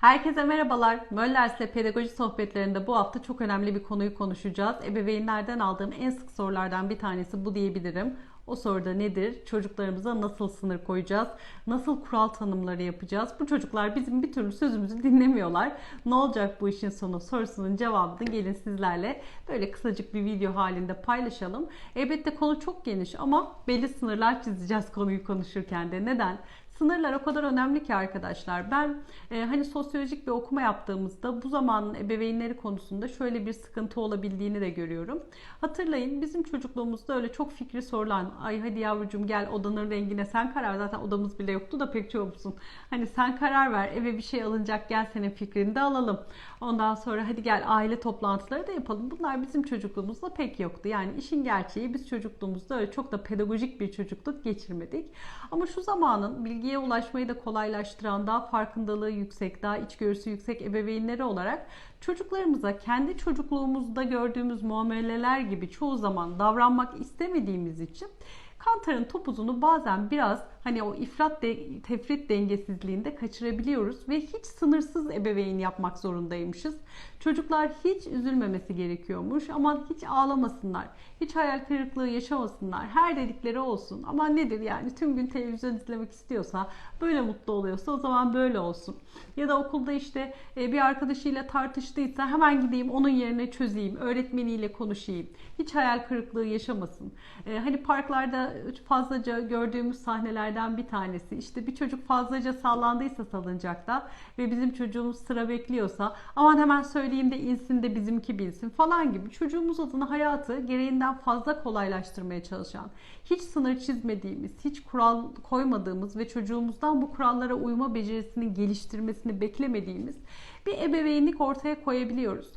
Herkese merhabalar. Möllers'le Pedagoji Sohbetlerinde bu hafta çok önemli bir konuyu konuşacağız. Ebeveynlerden aldığım en sık sorulardan bir tanesi bu diyebilirim. O soruda nedir? Çocuklarımıza nasıl sınır koyacağız? Nasıl kural tanımları yapacağız? Bu çocuklar bizim bir türlü sözümüzü dinlemiyorlar. Ne olacak bu işin sonu sorusunun cevabını gelin sizlerle böyle kısacık bir video halinde paylaşalım. Elbette konu çok geniş ama belli sınırlar çizeceğiz konuyu konuşurken de. Neden? Sınırlar o kadar önemli ki arkadaşlar. Ben e, hani sosyolojik bir okuma yaptığımızda bu zamanın ebeveynleri konusunda şöyle bir sıkıntı olabildiğini de görüyorum. Hatırlayın bizim çocukluğumuzda öyle çok fikri sorulan ay hadi yavrucuğum gel odanın rengine sen karar zaten odamız bile yoktu da pek çoğumuzun. Hani sen karar ver eve bir şey alınacak gel senin fikrini de alalım. Ondan sonra hadi gel aile toplantıları da yapalım. Bunlar bizim çocukluğumuzda pek yoktu. Yani işin gerçeği biz çocukluğumuzda öyle çok da pedagojik bir çocukluk geçirmedik. Ama şu zamanın bilgiye ulaşmayı da kolaylaştıran, daha farkındalığı yüksek, daha içgörüsü yüksek ebeveynleri olarak çocuklarımıza kendi çocukluğumuzda gördüğümüz muameleler gibi çoğu zaman davranmak istemediğimiz için Kantar'ın topuzunu bazen biraz hani o ifrat de, tefrit dengesizliğinde kaçırabiliyoruz ve hiç sınırsız ebeveyn yapmak zorundaymışız. Çocuklar hiç üzülmemesi gerekiyormuş ama hiç ağlamasınlar, hiç hayal kırıklığı yaşamasınlar. Her dedikleri olsun ama nedir yani tüm gün televizyon izlemek istiyorsa, böyle mutlu oluyorsa o zaman böyle olsun. Ya da okulda işte e, bir arkadaşıyla tartıştıysa hemen gideyim onun yerine çözeyim, öğretmeniyle konuşayım. Hiç hayal kırıklığı yaşamasın. E, hani parklarda fazlaca gördüğümüz sahnelerden bir tanesi. İşte bir çocuk fazlaca sallandıysa salıncakta ve bizim çocuğumuz sıra bekliyorsa aman hemen söyleyeyim de insin de bizimki bilsin falan gibi çocuğumuz adına hayatı gereğinden fazla kolaylaştırmaya çalışan, hiç sınır çizmediğimiz, hiç kural koymadığımız ve çocuğumuzdan bu kurallara uyma becerisini geliştirmesini beklemediğimiz bir ebeveynlik ortaya koyabiliyoruz.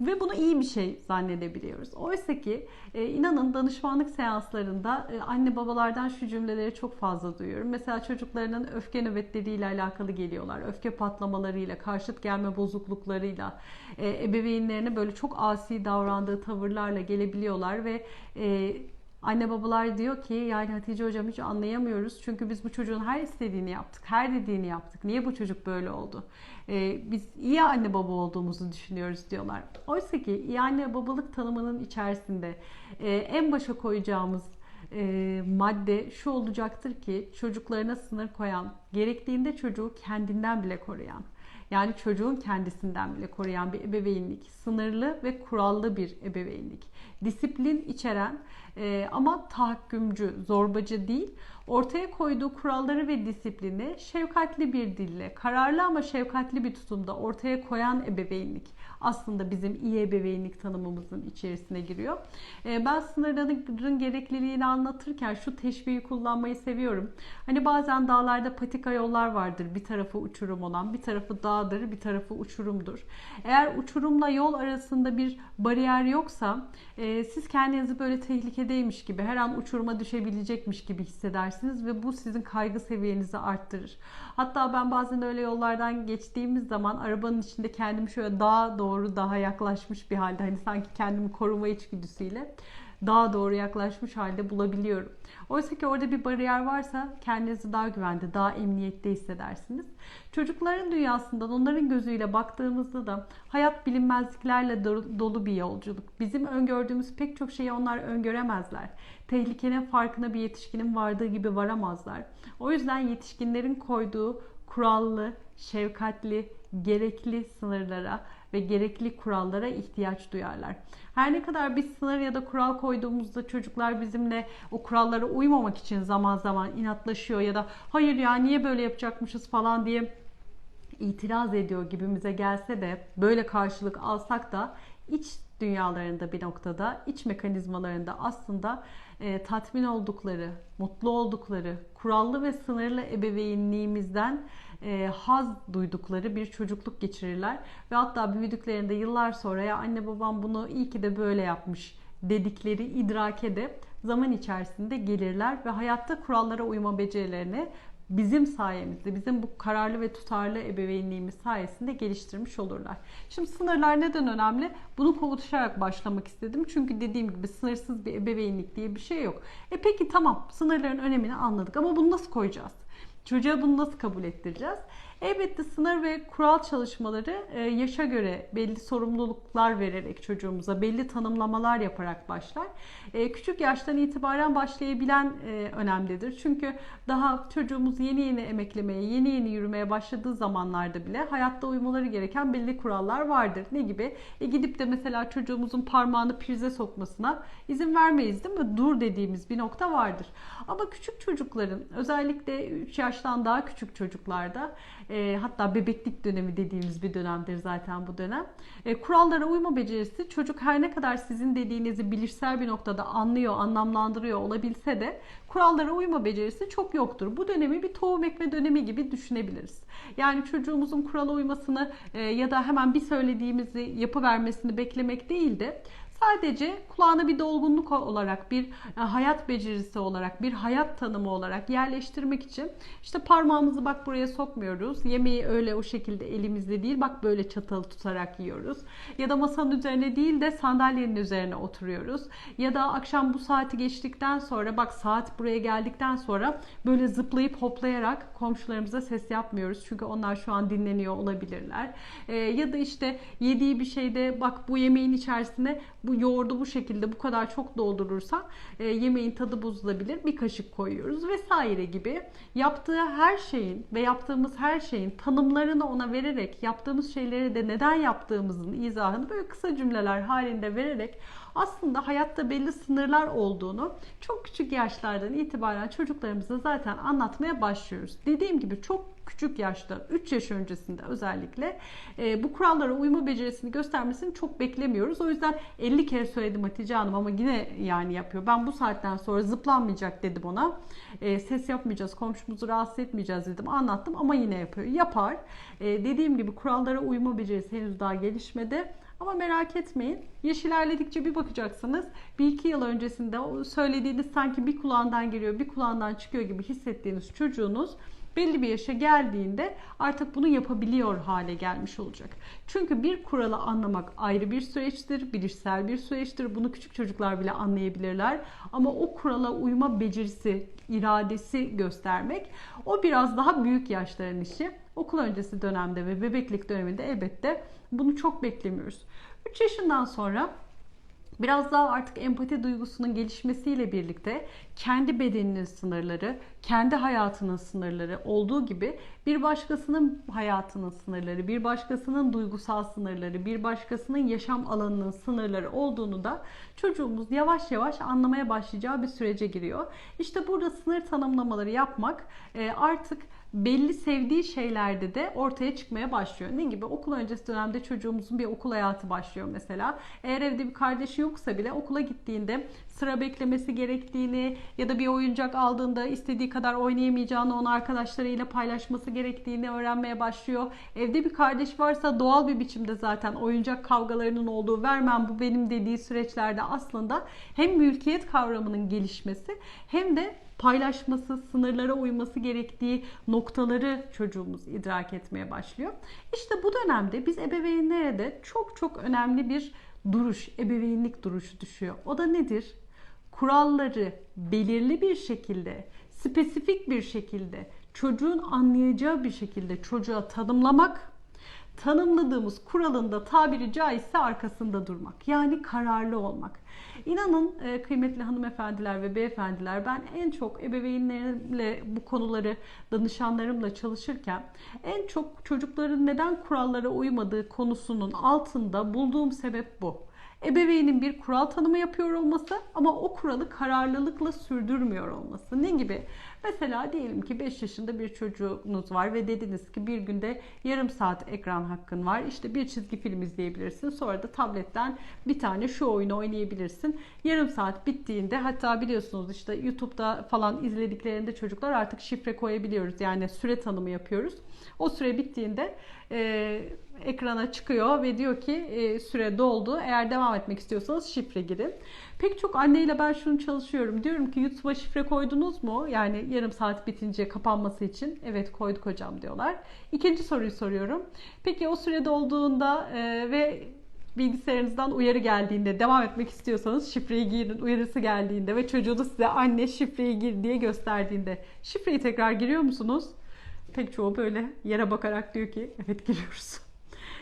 Ve bunu iyi bir şey zannedebiliyoruz. Oysa ki e, inanın danışmanlık seanslarında e, anne babalardan şu cümleleri çok fazla duyuyorum. Mesela çocuklarının öfke nöbetleriyle alakalı geliyorlar. Öfke patlamalarıyla, karşıt gelme bozukluklarıyla, e, ebeveynlerine böyle çok asi davrandığı tavırlarla gelebiliyorlar ve e, Anne babalar diyor ki yani Hatice hocam hiç anlayamıyoruz. Çünkü biz bu çocuğun her istediğini yaptık. Her dediğini yaptık. Niye bu çocuk böyle oldu? Ee, biz iyi anne baba olduğumuzu düşünüyoruz diyorlar. Oysa ki iyi anne babalık tanımının içerisinde e, en başa koyacağımız e, madde şu olacaktır ki çocuklarına sınır koyan, gerektiğinde çocuğu kendinden bile koruyan, yani çocuğun kendisinden bile koruyan bir ebeveynlik, sınırlı ve kurallı bir ebeveynlik, disiplin içeren e, ama tahakkümcü, zorbacı değil, ortaya koyduğu kuralları ve disiplini şefkatli bir dille, kararlı ama şefkatli bir tutumda ortaya koyan ebeveynlik aslında bizim iyi ebeveynlik tanımımızın içerisine giriyor. Ee, ben sınırların gerekliliğini anlatırken şu teşbihi kullanmayı seviyorum. Hani bazen dağlarda patika yollar vardır. Bir tarafı uçurum olan, bir tarafı dağdır, bir tarafı uçurumdur. Eğer uçurumla yol arasında bir bariyer yoksa e, siz kendinizi böyle tehlikedeymiş gibi, her an uçuruma düşebilecekmiş gibi hissedersiniz ve bu sizin kaygı seviyenizi arttırır. Hatta ben bazen öyle yollardan geçtiğimiz zaman arabanın içinde kendimi şöyle dağa doğru daha yaklaşmış bir halde hani sanki kendimi koruma içgüdüsüyle daha doğru yaklaşmış halde bulabiliyorum. Oysa ki orada bir bariyer varsa kendinizi daha güvende, daha emniyette hissedersiniz. Çocukların dünyasından onların gözüyle baktığımızda da hayat bilinmezliklerle dolu bir yolculuk. Bizim öngördüğümüz pek çok şeyi onlar öngöremezler. Tehlikenin farkına bir yetişkinin vardığı gibi varamazlar. O yüzden yetişkinlerin koyduğu kurallı, şefkatli, gerekli sınırlara ve gerekli kurallara ihtiyaç duyarlar. Her ne kadar biz sınır ya da kural koyduğumuzda çocuklar bizimle o kurallara uymamak için zaman zaman inatlaşıyor ya da hayır ya niye böyle yapacakmışız falan diye itiraz ediyor gibimize gelse de böyle karşılık alsak da iç dünyalarında bir noktada, iç mekanizmalarında aslında e, tatmin oldukları, mutlu oldukları, kurallı ve sınırlı ebeveynliğimizden e, haz duydukları bir çocukluk geçirirler. Ve hatta büyüdüklerinde yıllar sonra ya anne babam bunu iyi ki de böyle yapmış dedikleri idrake de zaman içerisinde gelirler ve hayatta kurallara uyma becerilerini bizim sayemizde, bizim bu kararlı ve tutarlı ebeveynliğimiz sayesinde geliştirmiş olurlar. Şimdi sınırlar neden önemli? Bunu konuşarak başlamak istedim. Çünkü dediğim gibi sınırsız bir ebeveynlik diye bir şey yok. E peki tamam sınırların önemini anladık ama bunu nasıl koyacağız? Çocuğa bunu nasıl kabul ettireceğiz? Elbette sınır ve kural çalışmaları e, yaşa göre belli sorumluluklar vererek çocuğumuza belli tanımlamalar yaparak başlar. E, küçük yaştan itibaren başlayabilen e, önemlidir. Çünkü daha çocuğumuz yeni yeni emeklemeye, yeni yeni yürümeye başladığı zamanlarda bile hayatta uymaları gereken belli kurallar vardır. Ne gibi? E, gidip de mesela çocuğumuzun parmağını prize sokmasına izin vermeyiz değil mi? Dur dediğimiz bir nokta vardır. Ama küçük çocukların özellikle 3 yaştan daha küçük çocuklarda e, hatta bebeklik dönemi dediğimiz bir dönemdir zaten bu dönem. E, kurallara uyma becerisi çocuk her ne kadar sizin dediğinizi bilişsel bir noktada anlıyor, anlamlandırıyor olabilse de kurallara uyma becerisi çok yoktur. Bu dönemi bir tohum ekme dönemi gibi düşünebiliriz. Yani çocuğumuzun kurala uymasını e, ya da hemen bir söylediğimizi yapıvermesini beklemek değil de Sadece kulağına bir dolgunluk olarak, bir e, hayat becerisi olarak, bir hayat tanımı olarak yerleştirmek için işte parmağımızı bak buraya sokmuyoruz. Yemeği öyle o şekilde elimizde değil, bak böyle çatalı tutarak yiyoruz. Ya da masanın üzerine değil de sandalyenin üzerine oturuyoruz. Ya da akşam bu saati geçtikten sonra bak saat buraya geldikten sonra böyle zıplayıp hoplayarak komşularımıza ses yapmıyoruz. Çünkü onlar şu an dinleniyor olabilirler. E, ya da işte yediği bir şeyde bak bu yemeğin içerisine bu yoğurdu bu şekilde bu kadar çok doldurursan e, yemeğin tadı bozulabilir. Bir kaşık koyuyoruz vesaire gibi. Yaptığı her şeyin ve yaptığımız her şeyin tanımlarını ona vererek yaptığımız şeyleri de neden yaptığımızın izahını böyle kısa cümleler halinde vererek aslında hayatta belli sınırlar olduğunu çok küçük yaşlardan itibaren çocuklarımıza zaten anlatmaya başlıyoruz. Dediğim gibi çok küçük yaşta 3 yaş öncesinde özellikle e, bu kurallara uyma becerisini göstermesini çok beklemiyoruz. O yüzden 50 kere söyledim Hatice Hanım ama yine yani yapıyor. Ben bu saatten sonra zıplanmayacak dedim ona. E, ses yapmayacağız, komşumuzu rahatsız etmeyeceğiz dedim. Anlattım ama yine yapıyor. Yapar. E, dediğim gibi kurallara uyma becerisi henüz daha gelişmedi. Ama merak etmeyin. Yaş ilerledikçe bir bakacaksınız. Bir iki yıl öncesinde söylediğiniz sanki bir kulağından giriyor, bir kulağından çıkıyor gibi hissettiğiniz çocuğunuz belli bir yaşa geldiğinde artık bunu yapabiliyor hale gelmiş olacak. Çünkü bir kuralı anlamak ayrı bir süreçtir, bilişsel bir süreçtir. Bunu küçük çocuklar bile anlayabilirler. Ama o kurala uyma becerisi, iradesi göstermek o biraz daha büyük yaşların işi. Okul öncesi dönemde ve bebeklik döneminde elbette bunu çok beklemiyoruz. 3 yaşından sonra Biraz daha artık empati duygusunun gelişmesiyle birlikte kendi bedeninin sınırları, kendi hayatının sınırları olduğu gibi bir başkasının hayatının sınırları, bir başkasının duygusal sınırları, bir başkasının yaşam alanının sınırları olduğunu da çocuğumuz yavaş yavaş anlamaya başlayacağı bir sürece giriyor. İşte burada sınır tanımlamaları yapmak e, artık belli sevdiği şeylerde de ortaya çıkmaya başlıyor. Ne gibi? Okul öncesi dönemde çocuğumuzun bir okul hayatı başlıyor mesela. Eğer evde bir kardeşi yoksa bile okula gittiğinde sıra beklemesi gerektiğini ya da bir oyuncak aldığında istediği kadar oynayamayacağını onu arkadaşlarıyla paylaşması gerektiğini öğrenmeye başlıyor. Evde bir kardeş varsa doğal bir biçimde zaten oyuncak kavgalarının olduğu vermem bu benim dediği süreçlerde aslında hem mülkiyet kavramının gelişmesi hem de paylaşması, sınırlara uyması gerektiği noktaları çocuğumuz idrak etmeye başlıyor. İşte bu dönemde biz ebeveynlere de çok çok önemli bir duruş, ebeveynlik duruşu düşüyor. O da nedir? Kuralları belirli bir şekilde, spesifik bir şekilde, çocuğun anlayacağı bir şekilde çocuğa tanımlamak tanımladığımız kuralında tabiri caizse arkasında durmak. Yani kararlı olmak. İnanın e, kıymetli hanımefendiler ve beyefendiler ben en çok ebeveynlerimle bu konuları danışanlarımla çalışırken en çok çocukların neden kurallara uymadığı konusunun altında bulduğum sebep bu. Ebeveynin bir kural tanımı yapıyor olması ama o kuralı kararlılıkla sürdürmüyor olması. Ne gibi? Mesela diyelim ki 5 yaşında bir çocuğunuz var ve dediniz ki bir günde yarım saat ekran hakkın var. İşte bir çizgi film izleyebilirsin. Sonra da tabletten bir tane şu oyunu oynayabilirsin. Yarım saat bittiğinde hatta biliyorsunuz işte YouTube'da falan izlediklerinde çocuklar artık şifre koyabiliyoruz. Yani süre tanımı yapıyoruz. O süre bittiğinde ekrana çıkıyor ve diyor ki e, süre doldu. Eğer devam etmek istiyorsanız şifre girin. Pek çok anneyle ben şunu çalışıyorum. Diyorum ki YouTube'a şifre koydunuz mu? Yani yarım saat bitince kapanması için. Evet koyduk hocam diyorlar. İkinci soruyu soruyorum. Peki o süre dolduğunda e, ve bilgisayarınızdan uyarı geldiğinde devam etmek istiyorsanız şifreyi girin uyarısı geldiğinde ve çocuğunuz size anne şifreyi gir diye gösterdiğinde şifreyi tekrar giriyor musunuz? pek çoğu böyle yere bakarak diyor ki evet giriyoruz.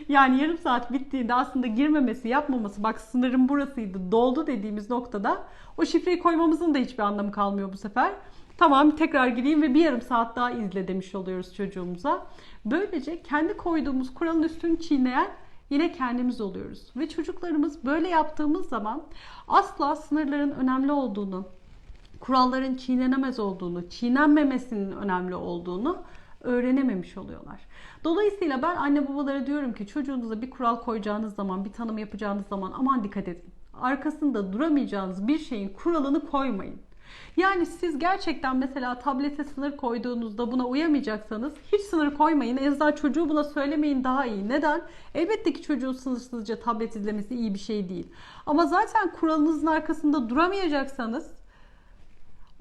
Yani yarım saat bittiğinde aslında girmemesi, yapmaması, bak sınırım burasıydı, doldu dediğimiz noktada o şifreyi koymamızın da hiçbir anlamı kalmıyor bu sefer. Tamam tekrar gireyim ve bir yarım saat daha izle demiş oluyoruz çocuğumuza. Böylece kendi koyduğumuz kuralın üstünü çiğneyen yine kendimiz oluyoruz. Ve çocuklarımız böyle yaptığımız zaman asla sınırların önemli olduğunu, kuralların çiğnenemez olduğunu, çiğnenmemesinin önemli olduğunu öğrenememiş oluyorlar. Dolayısıyla ben anne babalara diyorum ki çocuğunuza bir kural koyacağınız zaman, bir tanım yapacağınız zaman aman dikkat edin. Arkasında duramayacağınız bir şeyin kuralını koymayın. Yani siz gerçekten mesela tablete sınır koyduğunuzda buna uyamayacaksanız hiç sınır koymayın. En azından çocuğu buna söylemeyin daha iyi. Neden? Elbette ki çocuğun sınırsızca tablet izlemesi iyi bir şey değil. Ama zaten kuralınızın arkasında duramayacaksanız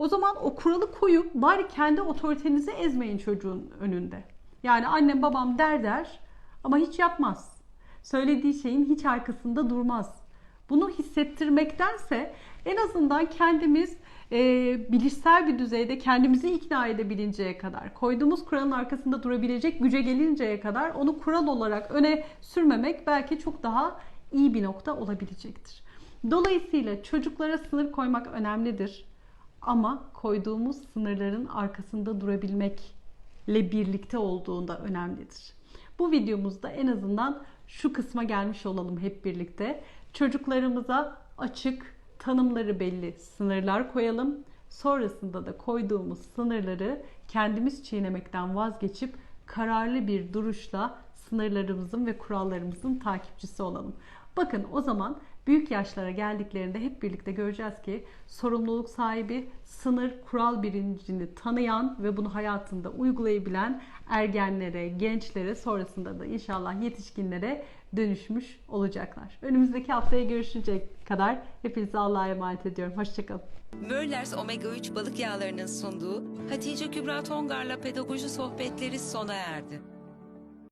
o zaman o kuralı koyup bari kendi otoritenizi ezmeyin çocuğun önünde. Yani annem babam der der ama hiç yapmaz. Söylediği şeyin hiç arkasında durmaz. Bunu hissettirmektense en azından kendimiz e, bilişsel bir düzeyde kendimizi ikna edebilinceye kadar, koyduğumuz kuralın arkasında durabilecek güce gelinceye kadar onu kural olarak öne sürmemek belki çok daha iyi bir nokta olabilecektir. Dolayısıyla çocuklara sınır koymak önemlidir. Ama koyduğumuz sınırların arkasında durabilmekle birlikte olduğunda önemlidir. Bu videomuzda en azından şu kısma gelmiş olalım hep birlikte. Çocuklarımıza açık, tanımları belli sınırlar koyalım. Sonrasında da koyduğumuz sınırları kendimiz çiğnemekten vazgeçip kararlı bir duruşla sınırlarımızın ve kurallarımızın takipçisi olalım. Bakın o zaman büyük yaşlara geldiklerinde hep birlikte göreceğiz ki sorumluluk sahibi, sınır, kural bilincini tanıyan ve bunu hayatında uygulayabilen ergenlere, gençlere sonrasında da inşallah yetişkinlere dönüşmüş olacaklar. Önümüzdeki haftaya görüşecek kadar hepinize Allah'a emanet ediyorum. Hoşçakalın. Möllers Omega 3 balık yağlarının sunduğu Hatice Kübra Tongar'la pedagoji sohbetleri sona erdi.